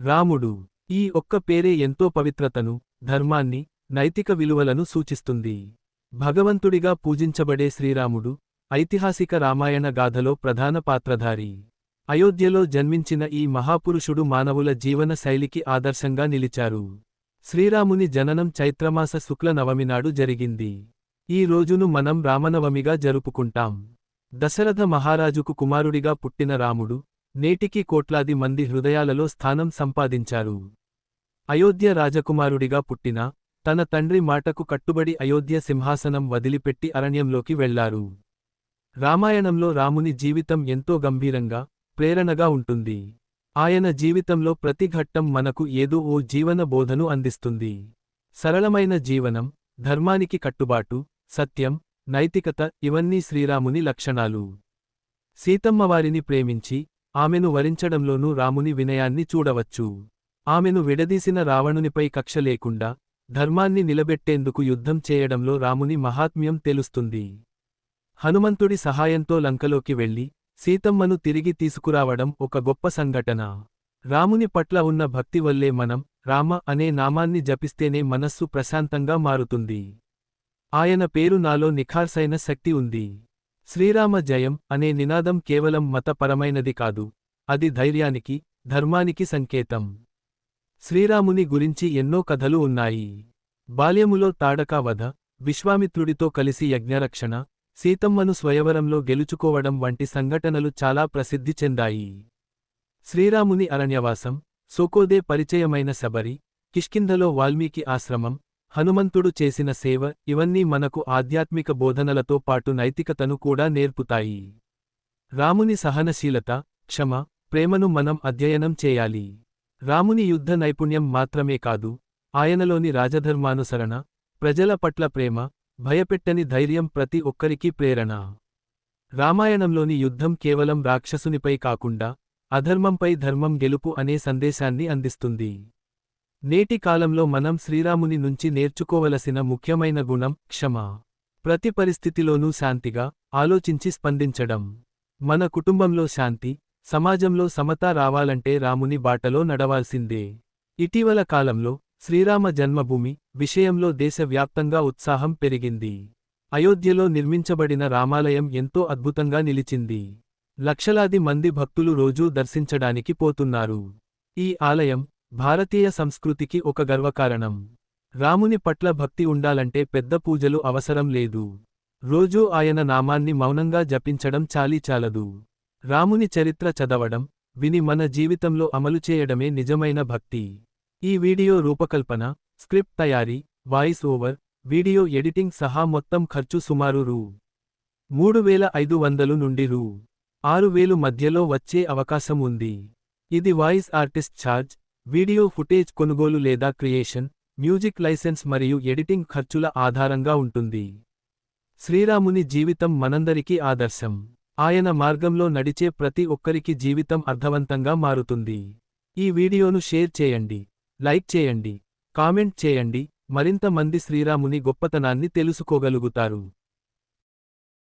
రాముడు ఈ ఒక్క పేరే ఎంతో పవిత్రతను ధర్మాన్ని నైతిక విలువలను సూచిస్తుంది. భగవంతుడిగా పూజించబడే శ్రీరాముడు ఐతిహాసిక రామాయణ గాథలో ప్రధాన పాత్రధారి. అయోధ్యలో జన్మించిన ఈ మహాపురుషుడు మానవుల జీవన శైలికి ఆదర్శంగా నిలిచారు. శ్రీరాముని జననం చైత్రమాస శుక్ల నవమి నాడు జరిగింది. ఈ రోజును మనం రామనవమిగా జరుపుకుంటాం. దశరథ మహారాజుకు కుమారుడిగా పుట్టిన రాముడు నేటికి కోట్లాది మంది హృదయాలలో స్థానం సంపాదించారు. అయోధ్య రాజకుమారుడిగా పుట్టిన తన తండ్రి మాటకు కట్టుబడి అయోధ్య సింహాసనం వదిలిపెట్టి అరణ్యంలోకి వెళ్ళారు. రామాయణంలో రాముని జీవితం ఎంతో గంభీరంగా ప్రేరణగా ఉంటుంది. ఆయన జీవితంలో ప్రతి ఘట్టం మనకు ఏదో ఓ జీవన బోధను అందిస్తుంది. సరళమైన జీవనం ధర్మానికి కట్టుబాటు సత్యం నైతికత ఇవన్నీ శ్రీరాముని లక్షణాలు. సీతమ్మవారిని ప్రేమించి ఆమెను వరించడంలోనూ రాముని వినయాన్ని చూడవచ్చు. ఆమెను విడదీసిన రావణునిపై కక్ష లేకుండా ధర్మాన్ని నిలబెట్టేందుకు యుద్ధం చేయడంలో రాముని మహాత్మ్యం తెలుస్తుంది. హనుమంతుడి సహాయంతో లంకలోకి వెళ్ళి సీతమ్మను తిరిగి తీసుకురావడం ఒక గొప్ప సంఘటన. రాముని పట్ల ఉన్న భక్తి వల్లే మనం రామ అనే నామాన్ని జపిస్తేనే మనస్సు ప్రశాంతంగా మారుతుంది. ఆయన పేరు నాలో నిఖార్సైన శక్తి ఉంది. శ్రీరామ జయం అనే నినాదం కేవలం మతపరమైనది కాదు అది ధైర్యానికి ధర్మానికి సంకేతం. శ్రీరాముని గురించి ఎన్నో కథలు ఉన్నాయి. బాల్యములో తాడకా వధ విశ్వామిత్రుడితో కలిసి యజ్ఞరక్షణ సీతమ్మను స్వయవరంలో గెలుచుకోవడం వంటి సంఘటనలు చాలా ప్రసిద్ధి చెందాయి. శ్రీరాముని అరణ్యవాసం సోకోదే పరిచయమైన శబరి కిష్కింధలో వాల్మీకి ఆశ్రమం హనుమంతుడు చేసిన సేవ ఇవన్నీ మనకు ఆధ్యాత్మిక బోధనలతో పాటు నైతికతను కూడా నేర్పుతాయి. రాముని సహనశీలత క్షమ ప్రేమను మనం అధ్యయనం చేయాలి. రాముని యుద్ధ నైపుణ్యం మాత్రమే కాదు ఆయనలోని రాజధర్మానుసరణ ప్రజల పట్ల ప్రేమ భయపెట్టని ధైర్యం ప్రతి ఒక్కరికీ ప్రేరణ. రామాయణంలోని యుద్ధం కేవలం రాక్షసునిపై కాకుండా అధర్మంపై ధర్మం గెలుపు అనే సందేశాన్ని అందిస్తుంది. నేటి కాలంలో మనం శ్రీరాముని నుంచి నేర్చుకోవలసిన ముఖ్యమైన గుణం క్షమ. ప్రతి పరిస్థితిలోనూ శాంతిగా ఆలోచించి స్పందించడం. మన కుటుంబంలో శాంతి సమాజంలో సమత రావాలంటే రాముని బాటలో నడవాల్సిందే. ఇటీవల కాలంలో శ్రీరామ జన్మభూమి విషయంలో దేశవ్యాప్తంగా ఉత్సాహం పెరిగింది. అయోధ్యలో నిర్మించబడిన రామాలయం ఎంతో అద్భుతంగా నిలిచింది. లక్షలాది మంది భక్తులు రోజూ దర్శించడానికి పోతున్నారు. ఈ ఆలయం భారతీయ సంస్కృతికి ఒక గర్వకారణం. రాముని పట్ల భక్తి ఉండాలంటే పెద్ద పూజలు అవసరం లేదు. రోజూ ఆయన నామాన్ని మౌనంగా జపించడం చాలీచాలదు రాముని చరిత్ర చదవడం విని మన జీవితంలో అమలు చేయడమే నిజమైన భక్తి. ఈ వీడియో రూపకల్పన స్క్రిప్ట్ తయారీ వాయిస్ ఓవర్ వీడియో ఎడిటింగ్ సహా మొత్తం ఖర్చు సుమారు రూ. మూడు వేల ఐదు వందలు నుండి రూ. ఆరు వేలు మధ్యలో వచ్చే అవకాశం ఉంది. ఇది voice artist charge video footage కొనుగోలు లేదా క్రియేషన్ మ్యూజిక్ లైసెన్స్ మరియు ఎడిటింగ్ ఖర్చుల ఆధారంగా ఉంటుంది. శ్రీరాముని జీవితం మనందరికీ ఆదర్శం. ఆయన మార్గంలో నడిచే ప్రతి ఒక్కరికి జీవితం అర్థవంతంగా మారుతుంది. ఈ వీడియోను షేర్ చేయండి లైక్ చేయండి కామెంట్ చేయండి. మరింత మంది శ్రీరాముని గొప్పతనాన్ని తెలుసుకోగలుగుతారు.